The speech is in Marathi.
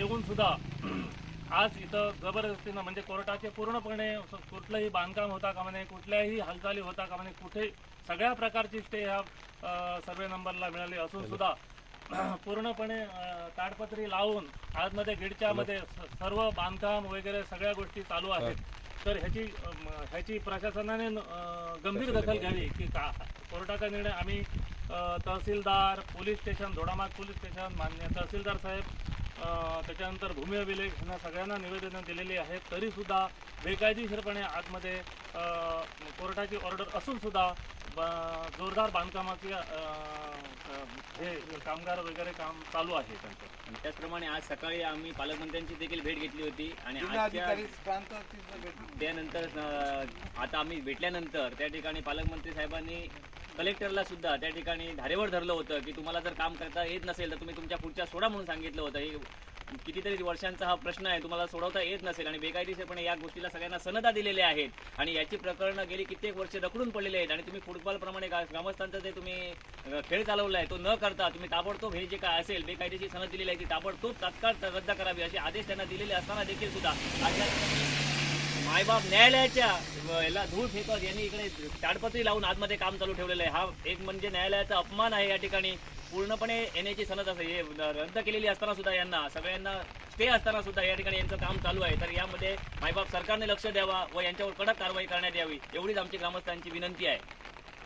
देऊन सुद्धा आज इथं जबरदस्तीनं म्हणजे कोर्टाचे पूर्णपणे कुठलंही बांधकाम होता कामा नये कुठल्याही हालचाली होता कामा नये कुठे सगळ्या प्रकारची स्टे ह्या सर्वे नंबरला मिळाली असून सुद्धा पूर्णपणे ताडपत्री लावून आतमध्ये गिडच्या मध्ये स- सर्व बांधकाम वगैरे सगळ्या गोष्टी चालू आहेत. तर ह्याची ह्याची प्रशासनाने गंभीर दखल घ्यावी की का? कोर्टाचा निर्णय आम्ही तहसीलदार police station Dodamarg police station मान्य तहसीलदार साहेब त्याच्यानंतर भूमी अभिलेख ह्यांना सगळ्यांना निवेदनं दिलेली आहेत तरी सुद्धा बेकायदेशीरपणे आतमध्ये कोर्टाची ऑर्डर असून सुद्धा ब- जोरदार बांधकामाची हे कामगार वगैरे काम चालू आहे त्यांचं आणि त्याचप्रमाणे आज सकाळी आम्ही पालकमंत्र्यांची देखील भेट घेतली होती आणि आजच्या. त्यानंतर आता आम्ही भेटल्यानंतर त्या ठिकाणी पालकमंत्री साहेबांनी कलेक्टरला सुद्धा त्या ठिकाणी धारेवर धरलं होतं की तुम्हाला जर काम करता येत नसेल तर तुम्ही तुमच्या पुढच्या सोडा म्हणून सांगितलं होतं. हे कितीतरी वर्षांचा हा प्रश्न आहे तुम्हाला सोडवता येत नसेल आणि बेकायदेशीरपणे या गोष्टीला सगळ्यांना सनदा दिलेल्या आहेत आणि याची प्रकरणं गेली कित्येक वर्ष रखडून पडलेली आहेत आणि तुम्ही फुटबॉलप्रमाणे ग्रामस्थांचा जे तुम्ही खेळ चालवला आहे तो न करता तुम्ही ताबडतोब हे जे काय असेल बेकायदेशीर सनद दिलेली आहे ती ताबडतोब तात्काळ रद्द करावी असे आदेश त्यांना दिलेले असताना देखील सुद्धा आज मायबाप न्यायालयाच्या याला धूळ फेकत यांनी इकडे ताडपत्री लावून आतमध्ये काम चालू ठेवलेलं आहे. हा एक म्हणजे न्यायालयाचा अपमान आहे या ठिकाणी. पूर्णपणे येण्याची सनद असं हे रद्द केलेली असताना सुद्धा यांना सगळ्यांना स्टे असताना सुद्धा या ठिकाणी यांचं काम चालू आहे. तर यामध्ये मायबाप सरकारने लक्ष द्यावा व यांच्यावर कडक कारवाई करण्यात यावी एवढीच आमची ग्रामस्थांची विनंती आहे.